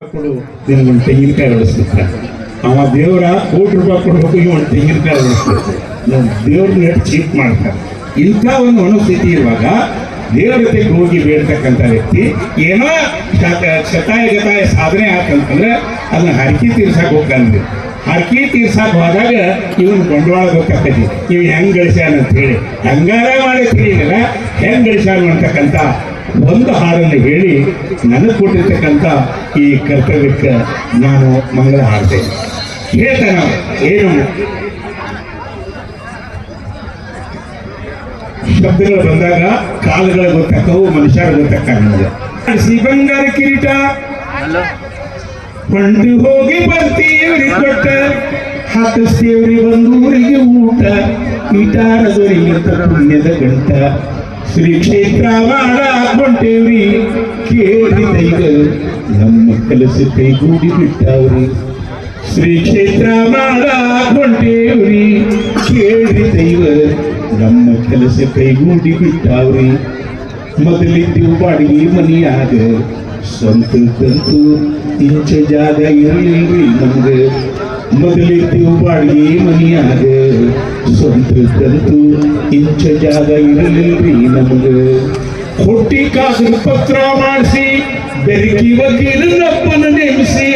ಕೊಡು. ನಿನಗೊಂದು ತೆಂಗಿನಕಾಯಿ ಹೊಡಿಸ್ತಾರೆ ಅವ ದೇವರ ಕೋಟಿ ರೂಪಾಯಿ ಕೊಡಬೇಕು, ಇವ್ ಒಂದು ತೆಂಗಿನಕಾಯಿ ಹೊಡಿಸ್ತಾರೆ ನಾವು ದೇವ್ರನ್ನ ಎಷ್ಟು ಚೀಪ್ ಮಾಡ್ತಾರೆ. ಇಂಥ ಒಂದು ಮನಸ್ಥಿತಿ ಇರುವಾಗ ದೇವರ ಜೊತೆಗೆ ಹೋಗಿ ಬೇಡ್ತಕ್ಕಂಥ ವ್ಯಕ್ತಿ ಏನೋ ಶತ- ಶತಾಯ ಗತಾಯ ಸಾಧನೆ ಆತಂತಂದ್ರೆ ಅದನ್ನ ಹರಕೆ ತೀರ್ಸಕ್ಕೆ ಹೋಗ್ತಾನೆ. ಹರಕೆ ತೀರ್ಸಕ್ಕೆ ಹೋದಾಗ ಇವನ್ ಬಂಡವಾಳ ಗೊತ್ತಾಗ್ತೈತಿ ಇವ್ ಹೆಂಗ್ ಗಳಿಸ್ಯಾನ ಅಂತ ಹೇಳಿ. ಹಂಗಾರ ಮಾಡಿ ತಿಳಿಯಲ್ಲ ಹೆಂಗ್ ಗಳಿಸ್ಯಾನ ಅಂತಕ್ಕಂಥ ಒಂದು ಹಾಡನ್ನು ಹೇಳಿ ನನಗೆ ಕೊಟ್ಟಿರ್ತಕ್ಕಂಥ ಈ ಕರ್ತವ್ಯಕ್ಕೆ ನಾನು ಮಂಗಳ ಹಾಡಿದೆ. ಹೇಳ್ತಾನ ಏನು? ಶಬ್ದಗಳು ಬಂದಾಗ ಕಾಲುಗಳು ಗೊತ್ತಾಕವು ಮನುಷ್ಯರು ಗೊತ್ತಾಗ್ತಾನೆ ಬಂಗಾರ ಕಿರೀಟ. ಕೊಂಡು ಹೋಗಿ ಬರ್ತೀವ್ರಿ ಕೊಟ್ಟ. ಹಾಕಿಸ್ತೇವ್ರಿ ಒಂದೂರಿಗೆ ಊಟ. ಈಟಾರದವರಿಗೆ ಪುಣ್ಯದ ಗಂಟ. ಶ್ರೀ ಕ್ಷೇತ್ರ ಮಾಡಾಕೊಂಡೇವ್ರಿ ಕೇಳಿ ದೈವ ನಮ್ಮ ಕೆಲಸ ಕೈಗೂಡಿ ಬಿಟ್ಟವ್ರಿ ಶ್ರೀ ಕ್ಷೇತ್ರ ಮಾಡಾಕೊಂಡೇವ್ರಿ ಕೇಳಿ ದೈವ ನಮ್ಮ ಕೆಲಸ ಕೈಗೂಡಿ ಬಿಟ್ಟವ್ರಿ ಮೊದಲಿದ್ದು ಬಾಡಿಗೆ ಮನಿಯಾಗ ಸ್ವಂತಕ್ಕಂತೂ ಇಂಚ ಜಾಗ ಇರಲಿಲ್ರಿ ನಮ್ಗೆ ಮೊದಲಿದ್ದು ಬಾಡಿಗೆ ಮನಿಯಾಗ ಸ್ವಂತಕ್ಕಂತೂ ಇಂಚ ಜಾಗ ಇರಲಿಲ್ರಿ ನಮ್ಗೆ. ಹುಟ್ಟಿ ಕಾಸು ಪತ್ರ ಮಾಡಿಸಿ ಬೆರಗಿ ವಕೀಲರಪ್ಪನ ನೇಮಿಸಿ,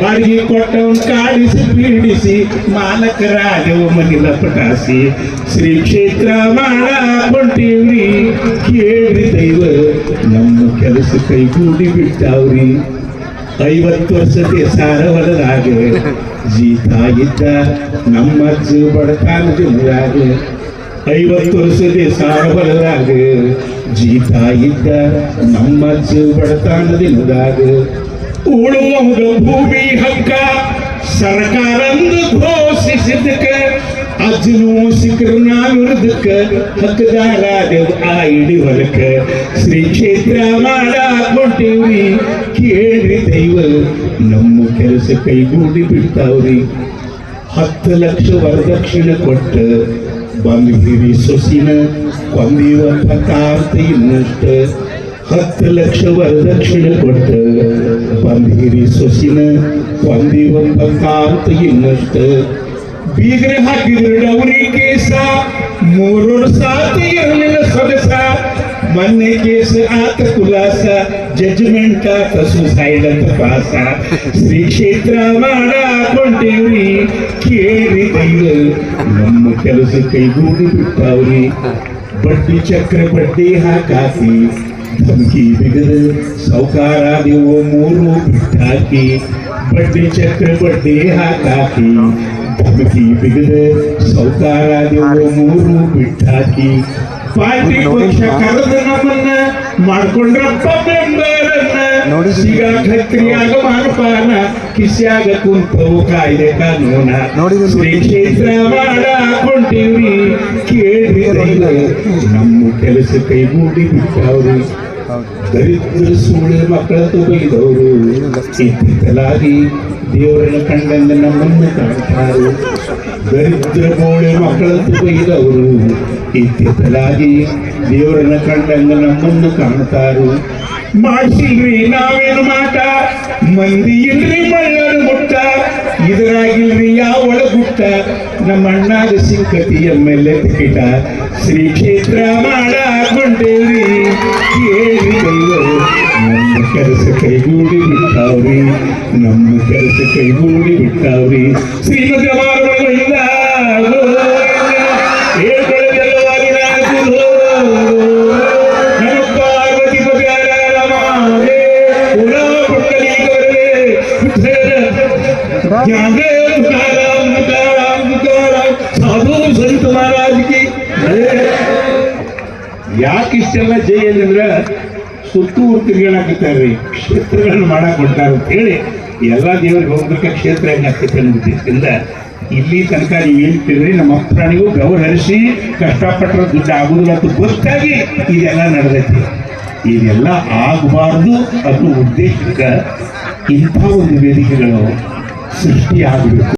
ಬಾಡಿಗೆ ಕೊಟ್ಟವನ್ ಕಾಡಿಸಿ, ಪೀಡಿಸಿ, ಮಾಲಕ ರಾಜವ ಮನಿಲ ಪಟಾಸಿ ಶ್ರೀ ಕ್ಷೇತ್ರ ಮಾಡಾಕೊಂಡೀವ್ರಿ ಕೇಳಿ ದೈವ, ನಮ್ಮ ಕೆಲಸ ಕೈಗೂಡಿ ಬಿಟ್ಟಾವ್ರಿ. ಐವತ್ತು ವರ್ಷಕ್ಕೆ ಸಾರವಲರಾಗ ಜೀತಾ ಇದ್ದ ನಮ್ಮ ಬಡತಾನ ಬಡತನದಿಂದಾಗ ಐವತ್ತು ವರ್ಷದ ಸಾರವಲರಾಗ ಜೀತಾ ಇದ್ದ ನಮ್ಮ ಬಡತಾನ ಬಡತನದಿಂದಾಗ ಉಳುವಂಗ ಭೂಮಿ ಹಕ್ಕ ಸರ್ಕಾರಂದು ಘೋಷಿಸಿದ್ದಕ್ಕ ಅಜ್ಜನು ಸಿಕ್ಕರು ನಾವಿರುದಕ್ಕ ಹಕ್ಕದಾರ ಆ ಇಡಿ ಹೊಲಕ್ಕ ಶ್ರೀ ಕ್ಷೇತ್ರ ಮಾಡಾಕೊಂಡೇವ್ರಿ ಕೇಳ್ರಿ ದೈವ ನಮ್ಮ ಕೆಲಸ ಕೈಗೂಡಿ ಬಿಡ್ತಾವ್ರಿ ಹತ್ತು ಲಕ್ಷ ವರದಕ್ಷಿಣೆ ಕೊಟ್ಟ ಬಂದಿರಿ ಸೊಸಿನ ಕೊಂದಿವಂತ ಕಾರ್ತ ಇನ್ನಷ್ಟ ಹತ್ತು ಲಕ್ಷ ವರದಕ್ಷಿಣೆ ಕೊಟ್ಟ ಬಂದಿರಿ ಸೊಸಿನ ಕೊಂದಿವಂತ ಕಾರ್ತ ಇನ್ನಷ್ಟ ಬೀಗರೆ ಹಾಕಿದ್ರು ಡೌರಿ ಕೇಸ ಮೂರು ವರ್ಷ ಇರಲಿಲ್ಲ ಸೊಗಸ ಮೊನ್ನೆ ಕೇಸ್ ಆತ ಕುಲಾಸ ಜಜ್ಮೆಂಟ್ ಆತ ಸುಸೈಡ್ ಅಂತ ಪಾಸ. ಶ್ರೀ ಕ್ಷೇತ್ರ ಮಾಡಾಕೊಂಡೇವ್ರಿ ಕೇಳಿ ದೈವ ನಮ್ಮ ಕೆಲಸ ಕೈಗೂಡಿ ಬಿಟ್ಟಾವ್ರಿ. ಬಡ್ಡಿ ಚಕ್ರ ಬಡ್ಡಿ ಹಾಕಾಸಿ ಧಮಕಿ ಬಿಗದು ಸೌಕಾರ ನೀವು ಮೂರು ಬಿಟ್ಟಾಕಿ, ಬಡ್ಡಿ ಚಕ್ರ ಬಡ್ಡಿ ಹಾಕಾಕಿ ಧಮಕಿ ಬಿಗದ ಸೌಕಾರಾದಿವು ಮೂರು ಬಿಟ್ಟಾಕಿ. ಪಾರ್ಟಿ ಪಕ್ಷ ಕರೆದ ನಮ್ಮನ್ನ ಮಾಡ್ಕೊಂಡ್ರಪ್ಪ ಮೆಂಬರನ್ನ ನೋಡಿ. ಸಿಗಾಕ ಹತ್ತಿರಿಯಾಗ ಮಾನಪಾನ ಕಿಸ್ಯಾಗ ಕುಂತವು ಕಾಯ್ದೆ ಕಾನೂನ. ನೋಡಿ. ಶ್ರೀ ಕ್ಷೇತ್ರ ಮಾಡಾಕೊಂಡೀವ್ರಿ ಕೇಳ್ರಿ ನಮ್ಮ ಕೆಲಸ ಕೈಗೂಡಿ ಬಿಟ್ಟವ್ರಿ. ದರಿದ್ರ ಸುಳ್ಳು ಮಕ್ಕಳ ಬೈದವರು ಇತ್ತಿತ್ತಲಾಗಿ ದೇವರನ್ನ ಕಂಡಂಗ ನಮ್ಮನ್ನು ಕಾಣ್ತಾರು. ದರಿದ್ರ ಬೋಳೆ ಮಕ್ಕಳ ಬೈದವರು ಇತ್ತಿತ್ತಲಾಗಿ ದೇವರನ್ನ ಕಂಡಂಗ ನಮ್ಮನ್ನು ಕಾಣ್ತಾರು. ಮಾಡ್ಸಿಲ್ರಿ ನಾವೇನು ಮಾಟ ಮಂದಿ ಇಲ್ರಿ ಮಳ್ಳರು ಮುಟ್ಟ. ಇದರಾಗಿಲ್ರಿ ಯಾವ ಗುಟ್ಟ? ನಮ್ಮ ಅಣ್ಣಾಗ ಸಿಂಕತಿ ಎಂ ಎಲ್ ಟಿಕೆಟ ಶ್ರೀ ಕ್ಷೇತ್ರ ಮಾಡಾಕೊಂಡೇವ್ರಿ. ಕೇಳಿ ದೈವ ನಮ್ಮ ಕೆಲಸ ಕೈಗೂಡಿ ಬಿಟ್ಟಾವ್ರಿ ನಮ್ಮ ಕೆಲಸ ಕೈಗೂಡಿ ಬಿಟ್ಟಾವ್ರಿ ಶ್ರೀಮತಿ ಮಾರುಗಳಿಂದ ಸಾಧು ಸಂತ ಮಹಾರಾಜ್ ಕಿ ಯಾಕೆ ಇಷ್ಟೆಲ್ಲ ಜೈ ಅಂತಂದ್ರೆ ಸುತ್ತೂರು ತಿರ್ಗಾಡಕತ್ತಾರ್ರಿ ಕ್ಷೇತ್ರಗಳನ್ನ ಮಾಡಕ್ ಹೊಂಟಾರ ಅಂತ ಹೇಳಿ ಎಲ್ಲಾ ದೇವರಿಗೆ ಹೋಗ್ಬೇಕ ಕ್ಷೇತ್ರ ಹೆಂಗಾಗ್ತೈತೆ ಅನ್ನೋದ್ರಿಂದ ಇಲ್ಲಿ ತನಕ ನೀವು ಹೇಳ್ತಿದ್ರಿ ನಮ್ಮ ಪ್ರಾಣಿಗೂ ಗೌರ ಹರಿಸಿ ಕಷ್ಟಪಟ್ಟರೆ ದುಡ್ಡು ಆಗುದಿಲ್ಲ ಅಂತ ಗೊತ್ತಾಗಿ ಇದೆಲ್ಲ ನಡೆದೈತಿ. ಇದೆಲ್ಲ ಆಗಬಾರ್ದು ಅನ್ನೋ ಉದ್ದೇಶಕ್ಕೆ ಇಂಥ ಒಂದು ವೇದಿಕೆಗಳು ಸೃಷ್ಟಿಯಾಗಬೇಕು.